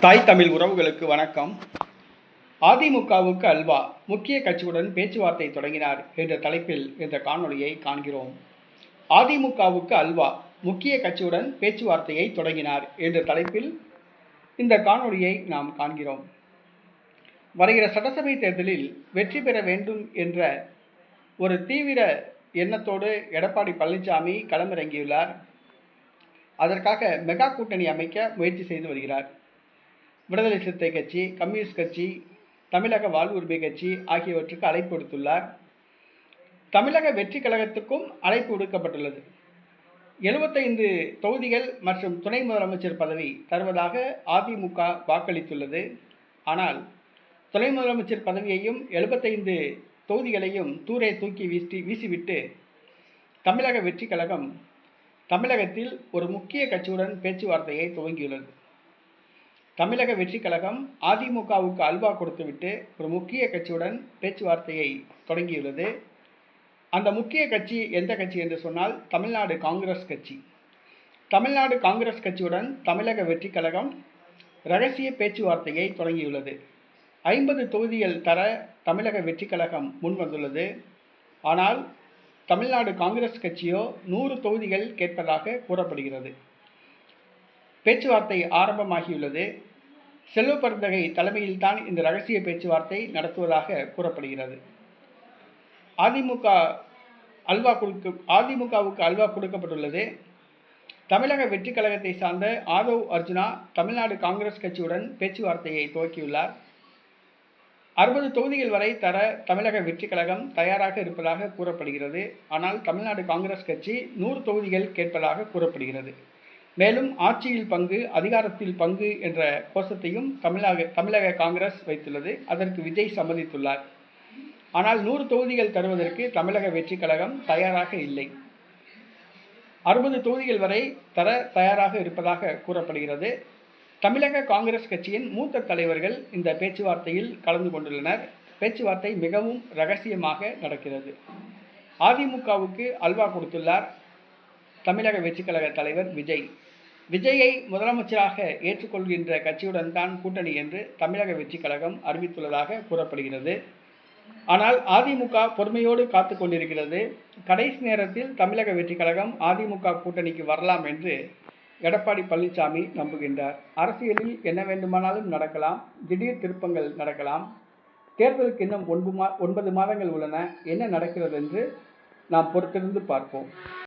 தாய் தமிழ் உறவுகளுக்கு வணக்கம். அதிமுகவுக்கு அல்வா முக்கிய கட்சியுடன் பேச்சுவார்த்தை தொடங்கினார் என்ற தலைப்பில் இந்த காணொளியை காண்கிறோம். அதிமுகவுக்கு அல்வா முக்கிய கட்சியுடன் பேச்சுவார்த்தையை தொடங்கினார் என்ற தலைப்பில் இந்த காணொலியை நாம் காண்கிறோம். வருகிற சட்டசபை தேர்தலில் வெற்றி பெற வேண்டும் என்ற ஒரு தீவிர எண்ணத்தோடு எடப்பாடி பழனிசாமி களமிறங்கியுள்ளார். அதற்காக மெகா கூட்டணி அமைக்க முயற்சி செய்து வருகிறார். விடுதலை சிறுத்தை கட்சி கம்யூனிஸ்ட் கட்சி தமிழக வாழ்வுரிமை கட்சி ஆகியவற்றுக்கு அழைப்பு விடுத்துள்ளார். தமிழக வெற்றி கழகத்துக்கும் அழைப்பு விடுக்கப்பட்டுள்ளது. எழுபத்தைந்து தொகுதிகள் மற்றும் துணை முதலமைச்சர் பதவி தருவதாக அதிமுக வாக்களித்துள்ளது. ஆனால் துணை முதலமைச்சர் பதவியையும் எழுபத்தைந்து தொகுதிகளையும் தூரே தூக்கி வீசி வீசிவிட்டு தமிழக வெற்றி கழகம் தமிழகத்தில் ஒரு முக்கிய கட்சியுடன் பேச்சுவார்த்தையை துவங்கியுள்ளது. தமிழக வெற்றி கழகம் அதிமுகவுக்கு அல்வா கொடுத்துவிட்டு ஒரு முக்கிய கட்சியுடன் பேச்சுவார்த்தையை தொடங்கியுள்ளது. அந்த முக்கிய கட்சி எந்த கட்சி என்று சொன்னால் தமிழ்நாடு காங்கிரஸ் கட்சி. தமிழ்நாடு காங்கிரஸ் கட்சியுடன் தமிழக வெற்றி கழகம் ரகசிய பேச்சுவார்த்தையை தொடங்கியுள்ளது. ஐம்பது தொகுதிகள் தர தமிழக வெற்றி கழகம் முன்வந்துள்ளது ஆனால் தமிழ்நாடு காங்கிரஸ் கட்சியோ நூறு தொகுதிகள் கேட்பதாக கூறப்படுகிறது. பேச்சுவார்த்தை ஆரம்பமாகியுள்ளது. செல்வ பரந்தகை தலைமையில்தான் இந்த ரகசிய பேச்சுவார்த்தை நடத்துவதாக கூறப்படுகிறது. அதிமுக அல்வா கொடுக்க அதிமுகவுக்கு அல்வா கொடுக்கப்பட்டுள்ளது. தமிழக வெற்றி கழகத்தை சார்ந்த ஆதவ் அர்ஜுனா தமிழ்நாடு காங்கிரஸ் கட்சியுடன் பேச்சுவார்த்தையை துவக்கியுள்ளார். அறுபது தொகுதிகள் வரை தர தமிழக வெற்றி கழகம் தயாராக இருப்பதாக கூறப்படுகிறது. ஆனால் தமிழ்நாடு காங்கிரஸ் கட்சி நூறு தொகுதிகள் கேட்பதாக கூறப்படுகிறது. மேலும் ஆட்சியில் பங்கு அதிகாரத்தில் பங்கு என்ற கோஷத்தையும் தமிழக தமிழக காங்கிரஸ் வைத்துள்ளது. அதற்கு விஜய் சம்மதித்துள்ளார். ஆனால் நூறு தொகுதிகள் தருவதற்கு தமிழக வெற்றிக் கழகம் தயாராக இல்லை. அறுபது தொகுதிகள் வரை தர தயாராக இருப்பதாக கூறப்படுகிறது. தமிழக காங்கிரஸ் கட்சியின் மூத்த தலைவர்கள் இந்த பேச்சுவார்த்தையில் கலந்து கொண்டுள்ளனர். பேச்சுவார்த்தை மிகவும் ரகசியமாக நடக்கிறது. அதிமுகவுக்கு அல்வா கொடுத்துள்ளார் தமிழக வெற்றிக் கழக தலைவர் விஜய். விஜயை முதலமைச்சராக ஏற்றுக்கொள்கின்ற கட்சியுடன் தான் கூட்டணி என்று தமிழக வெற்றிக் கழகம் அறிவித்துள்ளதாக கூறப்படுகிறது. ஆனால் அதிமுக பொறுமையோடு காத்து கொண்டிருக்கிறது. கடைசி நேரத்தில் தமிழக வெற்றிக் கழகம் அதிமுக கூட்டணிக்கு வரலாம் என்று எடப்பாடி பழனிசாமி நம்புகின்றார். அரசியலில் என்ன வேண்டுமானாலும் நடக்கலாம் திடீர் திருப்பங்கள் நடக்கலாம். தேர்தலுக்கு இன்னும் ஒன்பது மா ஒன்பது மாதங்கள் உள்ளன. என்ன நடக்கிறது என்று நாம் பொறுத்திருந்து பார்ப்போம்.